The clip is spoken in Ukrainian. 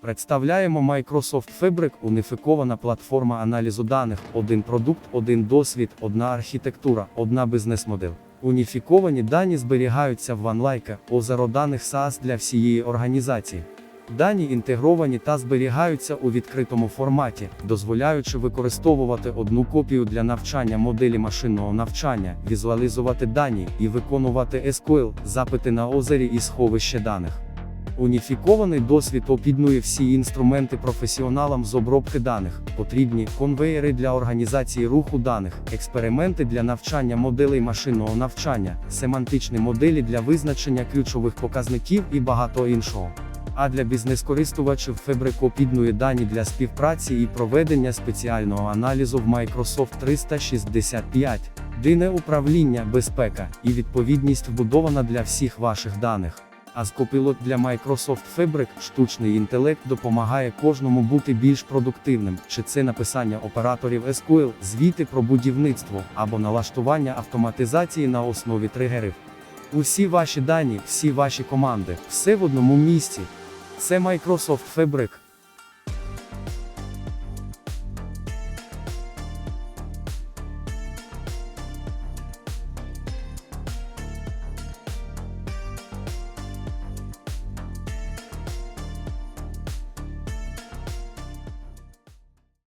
Представляємо Microsoft Fabric – уніфікована платформа аналізу даних, один продукт, один досвід, одна архітектура, одна бізнес-модель. Уніфіковані дані зберігаються в OneLike, озеро даних SaaS для всієї організації. Дані інтегровані та зберігаються у відкритому форматі, дозволяючи використовувати одну копію для навчання моделі машинного навчання, візуалізувати дані і виконувати SQL, запити на озері і сховище даних. Уніфікований досвід об'єднує всі інструменти професіоналам з обробки даних, потрібні конвеєри для організації руху даних, експерименти для навчання моделей машинного навчання, семантичні моделі для визначення ключових показників і багато іншого. А для бізнес-користувачів Fabric об'єднує дані для співпраці і проведення спеціального аналізу в Microsoft 365, Дине управління, безпека і відповідність вбудована для всіх ваших даних. А з Copilot для Microsoft Fabric штучний інтелект допомагає кожному бути більш продуктивним, чи це написання операторів SQL, звіти про будівництво або налаштування автоматизації на основі тригерів. Усі ваші дані, всі ваші команди, все в одному місці. Це Microsoft Fabric.